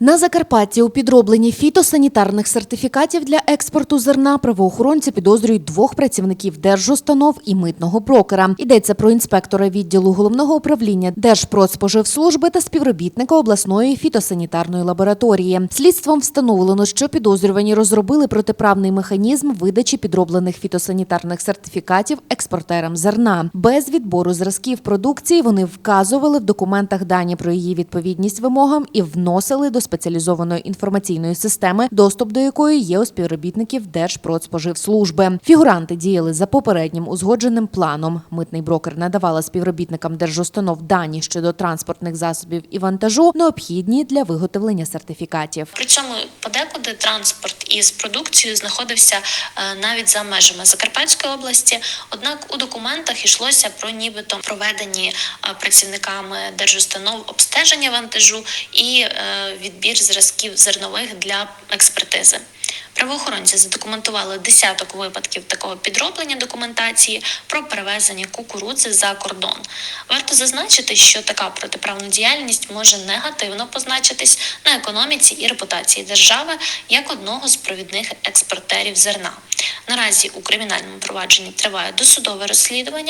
На Закарпатті у підробленні фітосанітарних сертифікатів для експорту зерна правоохоронці підозрюють двох працівників держустанов і митного брокера. Йдеться про інспектора відділу головного управління Держпродспоживслужби та співробітника обласної фітосанітарної лабораторії. Слідством встановлено, що підозрювані розробили протиправний механізм видачі підроблених фітосанітарних сертифікатів експортерам зерна. Без відбору зразків продукції вони вказували в документах дані про її відповідність вимогам і вносили до спеціалізованої інформаційної системи, доступ до якої є у співробітників Держпродспоживслужби. Фігуранти діяли за попереднім узгодженим планом. Митний брокер надавала співробітникам держустанов дані щодо транспортних засобів і вантажу, необхідні для виготовлення сертифікатів. Причому подекуди транспорт із продукцією знаходився е, навіть за межами Закарпатської області. Однак у документах йшлося про нібито проведені е, працівниками держустанов обстеження вантажу і е, відбір зразків зернових для експертизи. Правоохоронці задокументували десяток випадків такого підроблення документації про перевезення кукурудзи за кордон. Варто зазначити, що така протиправна діяльність може негативно позначитись на економіці і репутації держави як одного провідних експортерів зерна. Наразі у кримінальному провадженні триває досудове розслідування.